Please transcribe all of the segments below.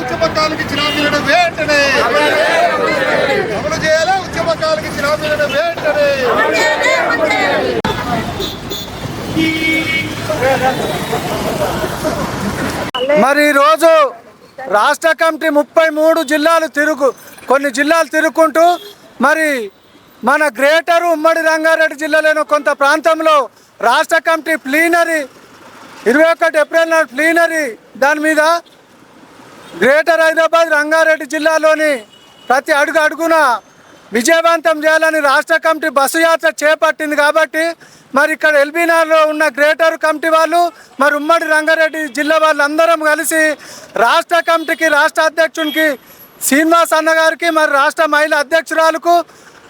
ఉద్యమకాలకి చిరామీలను వెంటనే అమలు చేయాలా ఉద్యమకాలకి చిరామీలను వెంటనే మరి రోజు రాష్ట్ర కమిటీ ముప్పై మూడు జిల్లాలు తిరుగు కొన్ని జిల్లాలు తిరుగుకుంటూ మరి మన గ్రేటర్ ఉమ్మడి రంగారెడ్డి జిల్లాలోని కొంత ప్రాంతంలో రాష్ట్ర కమిటీ ప్లీనరీ ఇరవై ఒకటి ఏప్రిల్ నాడు ప్లీనరీ దాని మీద గ్రేటర్ హైదరాబాద్ రంగారెడ్డి జిల్లాలోని ప్రతి అడుగు అడుగున విజయవంతం చేయాలని రాష్ట్ర కమిటీ బస్సు యాత్ర చేపట్టింది కాబట్టి మరి ఇక్కడ ఎల్బీనార్లో ఉన్న గ్రేటర్ కమిటీ వాళ్ళు మరి ఉమ్మడి రంగారెడ్డి జిల్లా వాళ్ళందరం కలిసి రాష్ట్ర కమిటీకి రాష్ట్ర అధ్యక్షునికి శ్రీనివాస్ అన్న గారికి మరి రాష్ట్ర మహిళా అధ్యక్షురాలకు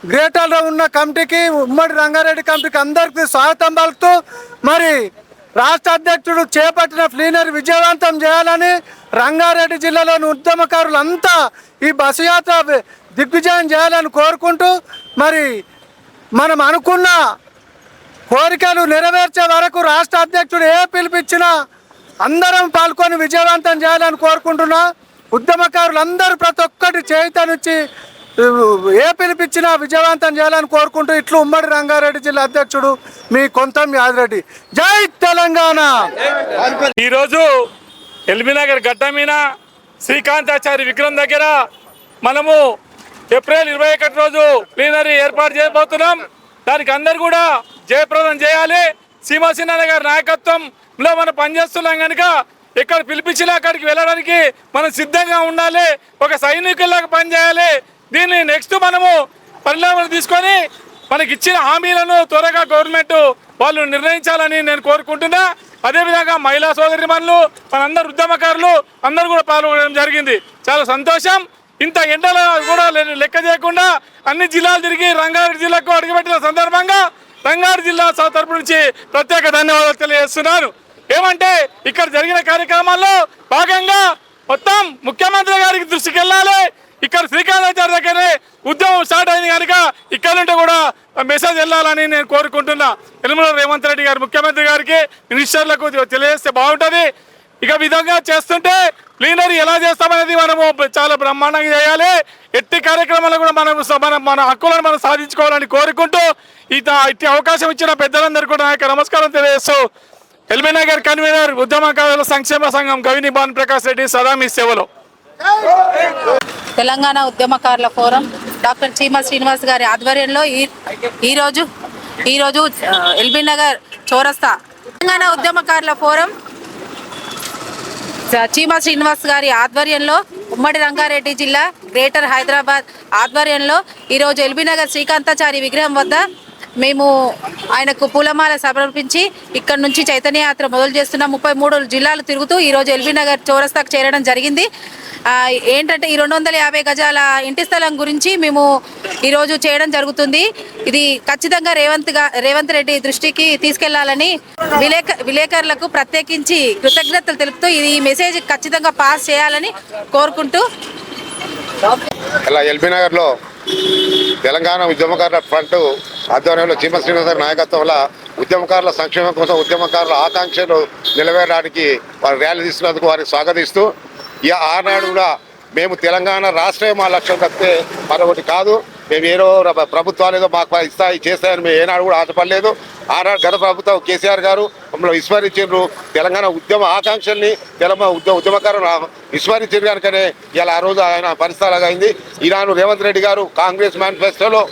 గ్రేటర్లో ఉన్న కమిటీకి ఉమ్మడి రంగారెడ్డి కమిటీకి అందరికీ స్వాగతం పలుకుతూ మరి రాష్ట్ర అధ్యక్షుడు చేపట్టిన ప్లీనర్ విజయవంతం చేయాలని రంగారెడ్డి జిల్లాలోని ఉద్యమకారులంతా ఈ బస్సు యాత్ర దిగ్విజయం చేయాలని కోరుకుంటూ మరి మనం అనుకున్న కోరికలు నెరవేర్చే వరకు రాష్ట్ర అధ్యక్షుడు ఏ పిలిపించినా అందరం పాల్గొని విజయవంతం చేయాలని కోరుకుంటున్నా. ఉద్యమకారులందరూ ప్రతి ఒక్కటి చేయితనిచ్చి ఏ పిలిపించినా విజయవంతం చేయాలని కోరుకుంటూ ఇట్లు ఉమ్మడి రంగారెడ్డి జిల్లా అధ్యక్షుడు మీ కొంతం యాదిరెడ్డి. జై తెలంగాణ! ఈరోజు ఎల్బీనగర్ గడ్డ మీద శ్రీకాంతాచారి విగ్రహం దగ్గర మనము ఏప్రిల్ ఇరవై ఒకటి రోజు ప్లీనరీ ఏర్పాటు చేయబోతున్నాం. దానికి అందరు కూడా జయప్రదం చేయాలి. సీమాసినారాయణ గారి నాయకత్వంలో మనం పనిచేస్తున్నాం కనుక ఎక్కడ పిలిపించినా అక్కడికి వెళ్ళడానికి మనం సిద్ధంగా ఉండాలి. ఒక సైనికుల్లాగా పనిచేయాలి. దీన్ని నెక్స్ట్ మనము పరిణామాలు తీసుకొని మనకి ఇచ్చిన హామీలను త్వరగా గవర్నమెంట్ వాళ్ళు నిర్ణయించాలని నేను కోరుకుంటున్నా. అదేవిధంగా మహిళా సోదరి మనులు మనందరు ఉద్యమకారులు అందరూ కూడా పాల్గొనడం జరిగింది. చాలా సంతోషం. ఇంత ఎండల కూడా లెక్క చేయకుండా అన్ని జిల్లాలు తిరిగి రంగారెడ్డి జిల్లాకు అడుగుపెట్టిన సందర్భంగా రంగారెడ్డి జిల్లా తరపు నుంచి ప్రత్యేక ధన్యవాదాలు తెలియజేస్తున్నాను. ఏమంటే ఇక్కడ జరిగిన కార్యక్రమాల్లో భాగంగా మొత్తం ముఖ్యమంత్రి గారికి దృష్టికి వెళ్ళాలి. ఇక్కడ శ్రీకాంతాచార్య దగ్గరే ఉద్యమం స్టార్ట్ అయింది కనుక ఇక్కడ నుండి కూడా మెసేజ్ వెళ్ళాలని నేను కోరుకుంటున్నా. ఎల్మల రేవంత్ రెడ్డి గారు ముఖ్యమంత్రి గారికి మినిస్టర్లకు తెలియజేస్తే బాగుంటుంది. ఇక విధంగా చేస్తుంటే ప్లీనరీ ఎలా చేస్తామనేది మనము చాలా బ్రహ్మాండంగా చేయాలి. ఎట్టి కార్యక్రమాలు కూడా మనం మన మన హక్కులను మనం సాధించుకోవాలని కోరుకుంటూ ఇత ఇట్టి అవకాశం ఇచ్చిన పెద్దలందరూ కూడా నా నమస్కారం తెలియజేస్తూ ఎల్బీ నగర్ కన్వీనర్ ఉద్యమకారుల సంక్షేమ సంఘం గవిని భాన్ ప్రకాష్ రెడ్డి సదా మీ సేవలో. తెలంగాణ ఉద్యమకారుల ఫోరం డాక్టర్ చీమ శ్రీనివాస్ గారి ఆధ్వర్యంలో ఈ ఈరోజు ఈరోజు ఆ, ఎల్బీ నగర్ చౌరస్తా తెలంగాణ ఉద్యమకారుల ఫోరం చీమ శ్రీనివాస్ గారి ఆధ్వర్యంలో ఉమ్మడి రంగారెడ్డి జిల్లా గ్రేటర్ హైదరాబాద్ ఆధ్వర్యంలో ఈరోజు ఎల్బీనగర్ శ్రీకాంతాచారి విగ్రహం వద్ద మేము ఆయనకు పూలమాల సమర్పించి ఇక్కడ నుంచి చైతన్య యాత్ర మొదలు చేస్తున్న. ముప్పై మూడు జిల్లాలు తిరుగుతూ ఈరోజు ఎల్బీనగర్ చౌరస్తాకు చేరడం జరిగింది. ఏంటంటే ఈ రెండు వందల యాభై గజాల ఇంటి స్థలం గురించి మేము ఈరోజు చేయడం జరుగుతుంది. ఇది ఖచ్చితంగా రేవంత్ రేవంత్ రెడ్డి దృష్టికి తీసుకెళ్ళాలని విలేక విలేకరులకు ప్రత్యేకించి కృతజ్ఞతలు తెలుపుతూ ఇది ఈ మెసేజ్ ఖచ్చితంగా పాస్ చేయాలని కోరుకుంటూ ఇలా ఎల్బీ నగర్లో తెలంగాణ ఉద్యమకారుల ఫ్రంట్ ఆధ్వర్యంలో చీమ శ్రీనివాస నాయకత్వంలో ఉద్యమకారుల సంక్షేమం కోసం ఉద్యమకారుల ఆకాంక్షలు నెరవేరడానికి వారు ర్యాలీ తీస్తున్నందుకు వారిని స్వాగతిస్తూ ఇక ఆనాడు కూడా మేము తెలంగాణ రాష్ట్రమే మా లక్ష్యం తప్పితే మరొకటి కాదు. మేము ఏదో ప్రభుత్వాలు ఏదో మాకు ఇస్తాయి చేస్తాయని మేము ఏనాడు కూడా ఆశపడలేదు. ఆనాడు గత ప్రభుత్వం కేసీఆర్ గారు మమ్మల్ని విస్మరించారు తెలంగాణ ఉద్యమ ఆకాంక్షల్ని తెలంగాణ ఉద్యమ ఉద్యమకారులు విస్మరించారు కనుకనే ఇలా ఆ రోజు ఆయన పరిస్థితి అలాగ అయింది ఈనాడు రేవంత్ రెడ్డి గారు కాంగ్రెస్ మేనిఫెస్టోలో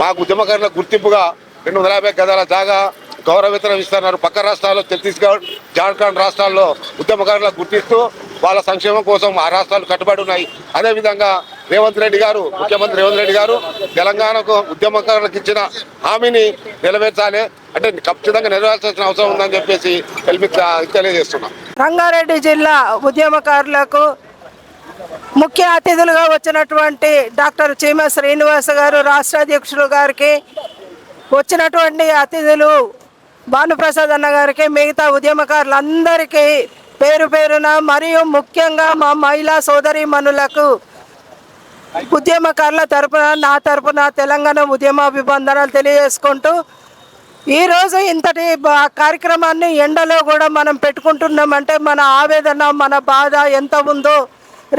మాకు ఉద్యమకారుల గుర్తింపుగా రెండు వందల యాభై గదాల జాగా గౌరవితనం ఇస్తున్నారు. పక్క రాష్ట్రాల్లో ఛత్తీస్గఢ్ జార్ఖండ్ రాష్ట్రాల్లో ఉద్యమకారులకు గుర్తిస్తూ వాళ్ళ సంక్షేమం కోసం ఆ రాష్ట్రాలు కట్టుబడి ఉన్నాయి. అదేవిధంగా రేవంత్ రెడ్డి గారు ముఖ్యమంత్రి రేవంత్ రెడ్డి గారు తెలంగాణకు ఉద్యమకారులకు ఇచ్చిన హామీని నెరవేర్చాలి. అంటే ఖచ్చితంగా నెరవేర్చాల్సిన అవసరం ఉందని చెప్పేసి తెలిపి తెలియజేస్తున్నాం. రంగారెడ్డి జిల్లా ఉద్యమకారులకు ముఖ్య అతిథులుగా వచ్చినటువంటి డాక్టర్ చీమ శ్రీనివాస్ గారు రాష్ట్ర అధ్యక్షుడు గారికి వచ్చినటువంటి అతిథులు భానుప్రసాద్ అన్న గారికి మిగతా ఉద్యమకారులందరికీ పేరు పేరున మరియు ముఖ్యంగా మా మహిళా సోదరి మనులకు ఉద్యమకారుల తరపున నా తరపున తెలంగాణ ఉద్యమ అభిబంధనలు తెలియజేసుకుంటూ ఈరోజు ఇంతటి కార్యక్రమాన్ని ఎండలో కూడా మనం పెట్టుకుంటున్నామంటే మన ఆవేదన మన బాధ ఎంత ఉందో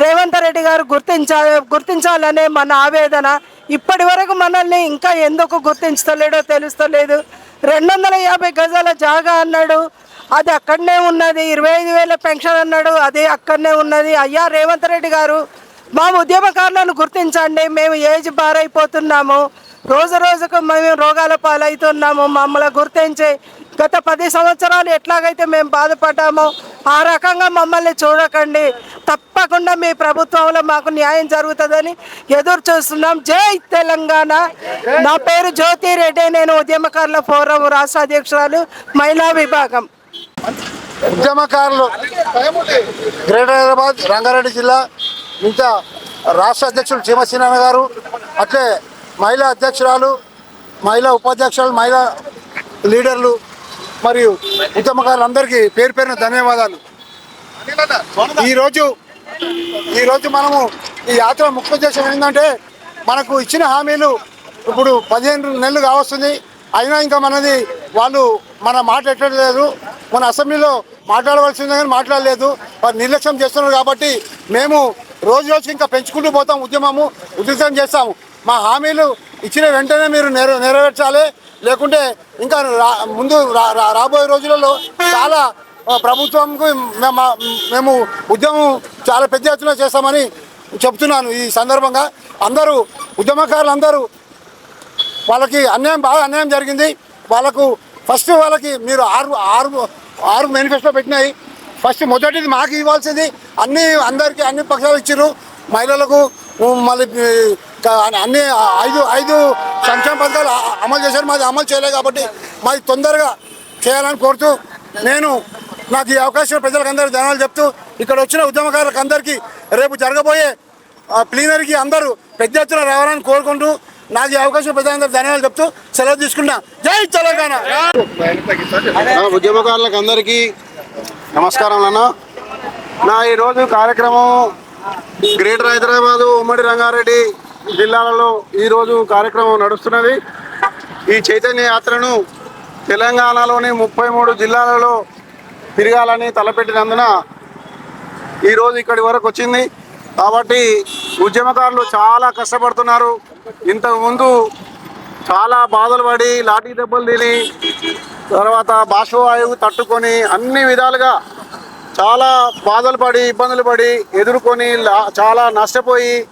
రేవంత్ రెడ్డి గారు గుర్తించా గుర్తించాలనే మన ఆవేదన ఇప్పటి వరకు మనల్ని ఇంకా ఎందుకు గుర్తించలేడో తెలుస్తలేదు. రెండు వందల యాభై గజాల జాగా అన్నాడు అది అక్కడనే ఉన్నది. ఇరవై ఐదు వేల పెన్షన్ అన్నాడు అది అక్కడనే ఉన్నది. అయ్యా రేవంత్ రెడ్డి గారు మా ఉద్యమకారులను గుర్తించండి. మేము ఏజ్ బారైపోతున్నాము రోజు రోజుకు మేము రోగాల పాలవుతున్నాము. మమ్మల్ని గుర్తించి గత పది సంవత్సరాలు ఎట్లాగైతే మేము బాధపడ్డామో ఆ రకంగా మమ్మల్ని చూడకండి. తప్పకుండా మీ ప్రభుత్వంలో మాకు న్యాయం జరుగుతుందని ఎదురు చూస్తున్నాం. జై తెలంగాణ. నా పేరు జ్యోతి రెడ్డి. నేను ఉద్యమకారుల ఫోరం రాష్ట్ర అధ్యక్షురాలు మహిళా విభాగం. ఉద్యమకారులు గ్రేటర్ హైదరాబాద్ రంగారెడ్డి జిల్లా ఇంకా రాష్ట్ర అధ్యక్షులు చీమసీనారాయణ గారు అట్లే మహిళా అధ్యక్షురాలు మహిళా ఉపాధ్యక్షురాలు మహిళా లీడర్లు మరియు ఉద్యమకారులందరికీ పేరు పేరున ధన్యవాదాలు. ఈరోజు ఈరోజు మనము ఈ యాత్ర ముఖ్య ఉద్దేశం ఏంటంటే మనకు ఇచ్చిన హామీలు ఇప్పుడు పదిహేను నెలలు కావస్తుంది. అయినా ఇంకా మనది వాళ్ళు మన మాట్లాడలేదు మన అసెంబ్లీలో మాట్లాడవలసింది కానీ మాట్లాడలేదు. వారు నిర్లక్ష్యం చేస్తున్నారు కాబట్టి మేము రోజు రోజు ఇంకా పెంచుకుంటూ పోతాం ఉద్యమము ఉధృతం చేస్తాము. మా హామీలు ఇచ్చిన వెంటనే మీరు నెరవే నెరవేర్చాలి. లేకుంటే ఇంకా రా- ముందు రా- రాబోయే రోజులలో చాలా ప్రభుత్వంకు మేము మేము ఉద్యమం చాలా పెద్ద ఎత్తున చేస్తామని చెప్తున్నాను ఈ సందర్భంగా. అందరూ ఉద్యమకారులు అందరూ వాళ్ళకి అన్యాయం బాగా అన్యాయం జరిగింది. వాళ్ళకు ఫస్ట్ వాళ్ళకి మీరు ఆరు ఆరు ఆరు మేనిఫెస్టో పెట్టినాయి. ఫస్ట్ మొదటిది మాకు ఇవ్వాల్సింది అన్ని అందరికీ అన్ని పక్షాలు ఇచ్చారు మహిళలకు మళ్ళీ అన్ని ఐదు ఐదు సంక్షేమ పథకాలు అమలు చేశారు. మాది అమలు చేయలేదు కాబట్టి మాది తొందరగా చేయాలని కోరుతూ నేను నాకు ఈ అవకాశం ప్రజలకందరూ జనాలు ధనాలు చెప్తూ ఇక్కడ వచ్చిన ఉద్యమకారులకు అందరికీ రేపు జరగబోయే ప్లీనర్కి ప్లీనరీకి అందరూ పెద్ద ఎత్తున రావాలని కోరుకుంటూ నాకు ఈ అవకాశం ప్రజలందరూ ధన్యవాదాలు చెప్తూ సెలవు తీసుకున్నా జై తెలంగాణ! ఉద్యమకారులకు అందరికీ నమస్కారం అన్న నా ఈరోజు కార్యక్రమం గ్రేటర్ హైదరాబాదు ఉమ్మడి రంగారెడ్డి జిల్లాలలో ఈరోజు కార్యక్రమం నడుస్తున్నది. ఈ చైతన్య యాత్రను తెలంగాణలోని ముప్పై మూడు జిల్లాలలో తిరగాలని తలపెట్టినందున ఈరోజు ఇక్కడి వరకు వచ్చింది. కాబట్టి ఉద్యమకారులు చాలా కష్టపడుతున్నారు. ఇంతకుముందు చాలా బాధలు పడి లాఠీ దెబ్బలు తిని తర్వాత బాష్పవాయువు తట్టుకొని అన్ని విధాలుగా చాలా బాధలు పడి ఇబ్బందులు పడి ఎదుర్కొని లా- చాలా నష్టపోయి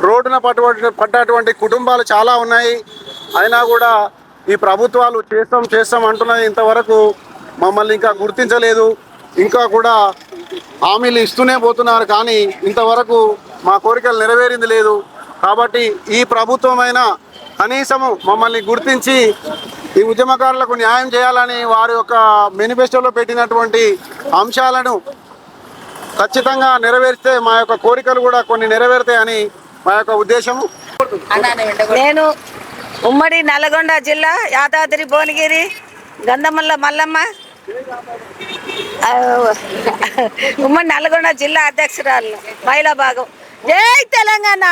రోడ్డున పట్టు పడ్డటువంటి కుటుంబాలు చాలా ఉన్నాయి. అయినా కూడా ఈ ప్రభుత్వాలు చేస్తాం చేస్తాం అంటున్నది ఇంతవరకు మమ్మల్ని ఇంకా గుర్తించలేదు. ఇంకా కూడా హామీలు ఇస్తూనే పోతున్నారు కానీ ఇంతవరకు మా కోరికలు నెరవేరింది లేదు. కాబట్టి ఈ ప్రభుత్వమైనా కనీసము మమ్మల్ని గుర్తించి ఈ ఉద్యమకారులకు న్యాయం చేయాలని వారి యొక్క మేనిఫెస్టోలో పెట్టినటువంటి అంశాలను ఖచ్చితంగా నెరవేరిస్తే మా యొక్క కోరికలు కూడా కొన్ని నెరవేరుతాయని మా యొక్క ఉద్దేశము. నేను ఉమ్మడి నల్గొండ జిల్లా యాదాద్రి భువనగిరి గంధమల్ల మల్లమ్మ ఉమ్మడి నల్గొండ జిల్లా అధ్యక్షురాలు మహిళా భాగం. జై తెలంగాణ!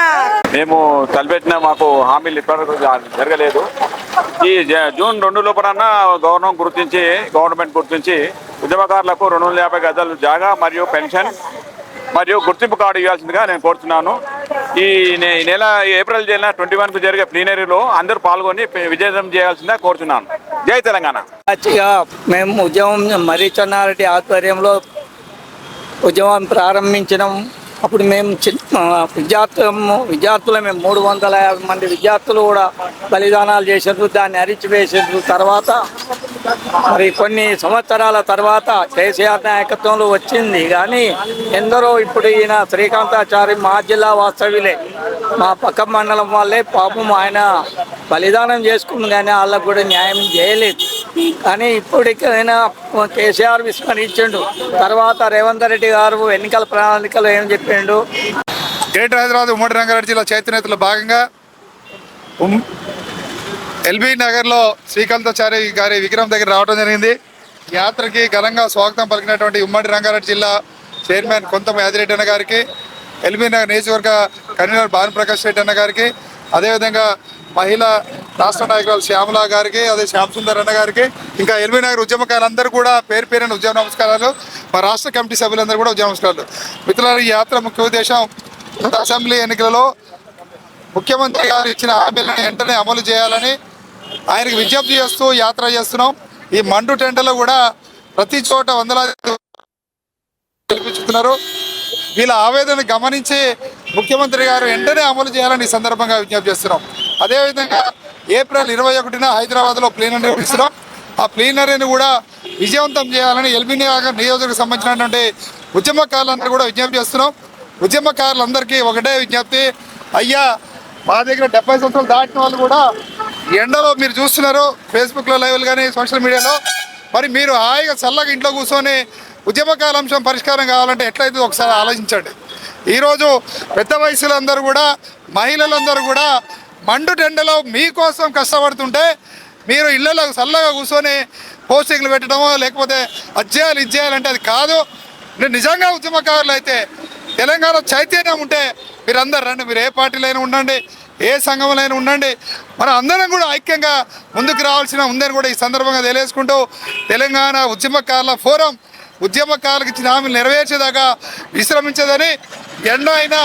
మేము తలపెట్టిన మాకు హామీలు ఇప్పటివరకు జ- జరగలేదు. ఈ జ- జూన్ రెండు లోపలన్నా గవర్నమెంట్ గుర్తించి గవర్నమెంట్ గుర్తించి ఉద్యమకారులకు రెండు వందల యాభై గజాలు జాగా మరియు పెన్షన్ మరియు గుర్తింపు కార్డు ఇవ్వాల్సిందిగా నేను కోరుతున్నాను ఈ నెల ఏప్రిల్ నెల ట్వంటీ వన్కు జరిగే ప్లీనరీలో అందరూ పాల్గొని విజయం చేయాల్సిందిగా కోరుతున్నాను జై తెలంగాణ. మేము ఉద్యమం మర్రి చెన్నారెడ్డి ఆధ్వర్యంలో ఉద్యమం ప్రారంభించినాం. అప్పుడు మేము విద్యార్థులము విద్యార్థులు మేము మూడు వందల యాభై మంది విద్యార్థులు కూడా బలిదానాలు చేసారు దాన్ని అరిచివేసారు తర్వాత మరి కొన్ని సంవత్సరాల తర్వాత కేసీఆర్ నాయకత్వంలో వచ్చింది. కానీ ఎందరో ఇప్పుడు ఈయన శ్రీకాంతాచారి మా జిల్లా వాస్తవ్యులే. మా పక్క మండలం వాళ్ళే పాపం ఆయన బలిదానం చేసుకుంది కానీ వాళ్ళకు కూడా న్యాయం చేయలేదు. కానీ ఇప్పటికైనా కేసీఆర్ విస్మరించిండు తర్వాత రేవంత్ రెడ్డి గారు ఎన్నికల ప్రణాళికలు ఏం చెప్పిండు? గ్రేటర్ హైదరాబాద్ ఉమ్మడి రంగారెడ్డి జిల్లా చైతన్యతలో భాగంగా ఉమ్- ఎల్బీ నగర్లో శ్రీకాంతాచారి గారి విగ్రహం దగ్గర రావడం జరిగింది. యాత్రకి ఘనంగా స్వాగతం పలికినటువంటి ఉమ్మడి రంగారెడ్డి జిల్లా చైర్మన్ కొంత యాదిరెడ్డి అన్న గారికి ఎల్బీ నగర్ నియోజకవర్గ కన్వీనర్ భానుప్రకాష్ రెడ్డి అన్న గారికి అదేవిధంగా మహిళా రాష్ట్ర నాయకురాలు శ్యామల గారికి అదే శ్యామ్ సుందర్ అన్న గారికి ఇంకా ఎల్బీ నగర్ ఉద్యమకారులందరూ కూడా పేరు పేరైన ఉద్యమ నమస్కారాలు మా రాష్ట్ర కమిటీ సభ్యులందరూ కూడా ఉద్యమ నమస్కారాలు. మిత్రులారా ఈ యాత్ర ముఖ్య ఉద్దేశం అసెంబ్లీ ఎన్నికలలో ముఖ్యమంత్రి గారు ఇచ్చిన హామీలను వెంటనే అమలు చేయాలని ఆయనకు విజ్ఞప్తి చేస్తూ యాత్ర చేస్తున్నాం. ఈ మండు టెంటలో కూడా ప్రతి చోట వందలాది కల్పించుతున్నారు. వీళ్ళ ఆవేదన గమనించి ముఖ్యమంత్రి గారు వెంటనే అమలు చేయాలని ఈ సందర్భంగా విజ్ఞప్తి చేస్తున్నాం. అదేవిధంగా ఏప్రిల్ ఇరవై ఒకటిన హైదరాబాద్లో ప్లీనరీ నిర్వహిస్తున్నాం ఆ ప్లీనరీని కూడా విజయవంతం చేయాలని ఎల్బీ నగర్ నియోజకవర్గం సంబంధించినటువంటి ఉద్యమకారులందరూ కూడా విజ్ఞప్తి చేస్తున్నాం. ఉద్యమకారులందరికీ ఒకటే విజ్ఞప్తి. అయ్యా మా దగ్గర డెబ్బై సంవత్సరాలు దాటిన వాళ్ళు కూడా ఎండలో మీరు చూస్తున్నారు ఫేస్బుక్లో లైవ్లు కానీ సోషల్ మీడియాలో. మరి మీరు హాయిగా చల్లగా ఇంట్లో కూర్చొని ఉద్యమకాల అంశం పరిష్కారం కావాలంటే ఎట్లయితే ఒకసారి ఆలోచించండి. ఈరోజు పెద్ద వయసులందరూ కూడా మహిళలందరూ కూడా మండు టెండలో మీకోసం కష్టపడుతుంటే మీరు ఇళ్ళలో చల్లగా కూర్చొని పోస్టింగ్లు పెట్టడమో లేకపోతే అది ఇచ్చేయాలంటే అది కాదు. నిజంగా ఉద్యమకారులు అయితే తెలంగాణ చైతన్యం ఉంటే మీరందరూ రండి మీరు ఏ పార్టీలైనా ఉండండి ఏ సంఘంలో అయినా ఉండండి. మనం అందరం కూడా ఐక్యంగా ముందుకు రావాల్సిన ఉందని కూడా ఈ సందర్భంగా తెలియజేసుకుంటూ తెలంగాణ ఉద్యమకారుల ఫోరం ఉద్యమకారులకు ఇచ్చిన హామీలు నెరవేర్చేదాకా విశ్రమించదని ఎండ అయినా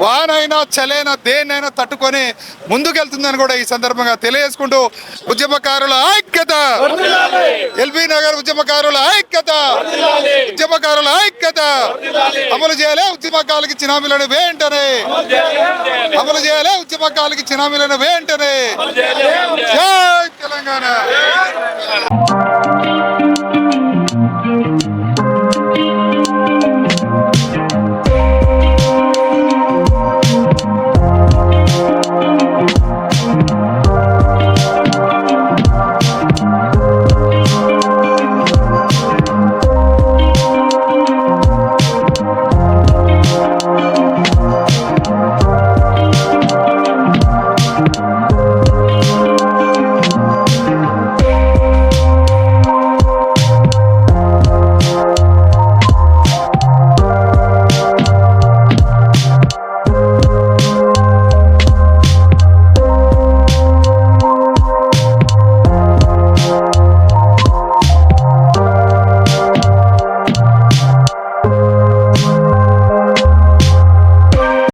వానైనా చలైనా దేన్నైనా తట్టుకొని ముందుకెళ్తుందని కూడా ఈ సందర్భంగా తెలియజేసుకుంటూ ఉద్యమకారుల ఐక్యత. ఎల్బీ నగర్ ఉద్యమకారుల ఐక్యత. ఉద్యమకారుల ఐక్యత. అమలు చేయాలే ఉద్యమకాలకి చినామీలను హామీలను వెంటనే. అమలు చేయాలే ఉద్యమకాలకి చినామీలను హామీలను వెంటనే. జై తెలంగాణ.